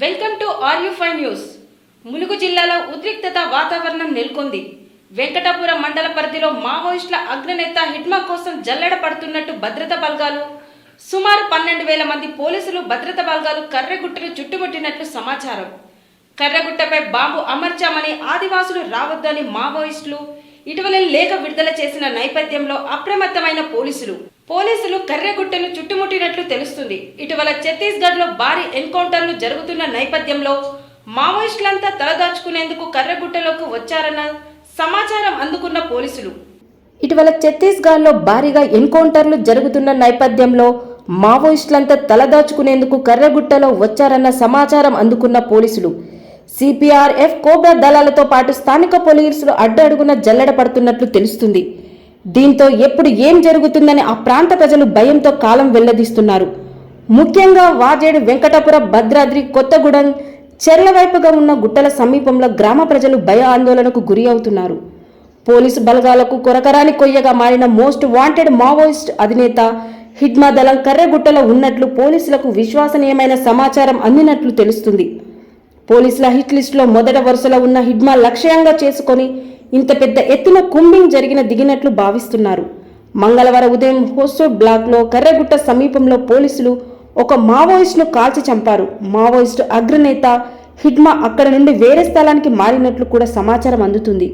Welcome to R U five news. Mulugu జిల్లాలో ఉద్రిక్తత వాతావరణం నెలకొంది. వెంకటాపురం మండల పరిధిలో మావోయిస్టుల అగ్రనేత హిడ్మా కోసం జల్లెడ పడుతున్నట్టు భద్రతా బలగాలు సుమారు పన్నెండు వేల మంది పోలీసులు భద్రతా బలగాలు కర్రెగుట్టను చుట్టుముట్టినట్లు సమాచారం. కర్రెగుట్టపై బాంబు అమర్చామని ఆదివాసులు రావద్దని మావోయిస్టులు ఇటీవల లేఖ విడుదల చేసిన నేపథ్యంలో అప్రమత్తమైన పోలీసులు. పోలీసులు కర్రెగుట్టను చుట్టుముట్టినట్లు తెలుస్తుంది. ఇటీవల ఛత్తీస్గఢ్లో భారీ ఎన్కౌంటర్లు జరుగుతున్న నేపథ్యంలో మావోయిస్టులంతా తలదాచుకునేందుకు కర్రెగుట్టలోకి వచ్చారన్న సమాచారం అందుకున్న పోలీసులు. ఇటీవల ఛత్తీస్గఢ్లో భారీగా ఎన్కౌంటర్లు జరుగుతున్న నేపథ్యంలో మావోయిస్టులంతా తలదాచుకునేందుకు కర్రగుట్టలో వచ్చారన్న సమాచారం అందుకున్న పోలీసులు. సిపిఆర్ఎఫ్ కోబ్రా దళాలతో పాటు స్థానిక పోలీసులు అడ్డడుగున జల్లెడ పడుతున్నట్లు తెలుస్తుంది. దీంతో ఎప్పుడు ఏం జరుగుతుందని ఆ ప్రాంత ప్రజలు భయంతో కాలం వెల్లదీస్తున్నారు ముఖ్యంగా వాజేడు వెంకటపుర భద్రాద్రి కొత్తగూడెం చెర్ల వైపుగా ఉన్న గుట్టల సమీపంలో గ్రామ ప్రజలు భయ ఆందోళనకు గురి అవుతున్నారు. పోలీసు బలగాలకు కొరకరాని కొయ్యగా మారిన మోస్ట్ వాంటెడ్ మావోయిస్ట్ అధినేత హిడ్మా దళం కర్రెగుట్టలో ఉన్నట్లు పోలీసులకు విశ్వసనీయమైన సమాచారం అందినట్లు తెలుస్తుంది. పోలీసుల హిట్ లిస్టులో మొదట వరుసలో ఉన్న హిడ్మా లక్ష్యంగా చేసుకొని ఇంత పెద్ద ఎత్తున కుంబింగ్ జరిగిన దిగినట్లు భావిస్తున్నారు. మంగళవారం ఉదయం హోస్టోడ్ బ్లాక్లో కర్రగుట్ట సమీపంలో పోలీసులు ఒక మావోయిస్టును కాల్చి చంపారు. మావోయిస్టు అగ్రనేత హిడ్మా అక్కడ నుండి వేరే స్థలానికి మారినట్లు కూడా సమాచారం అందుతుంది.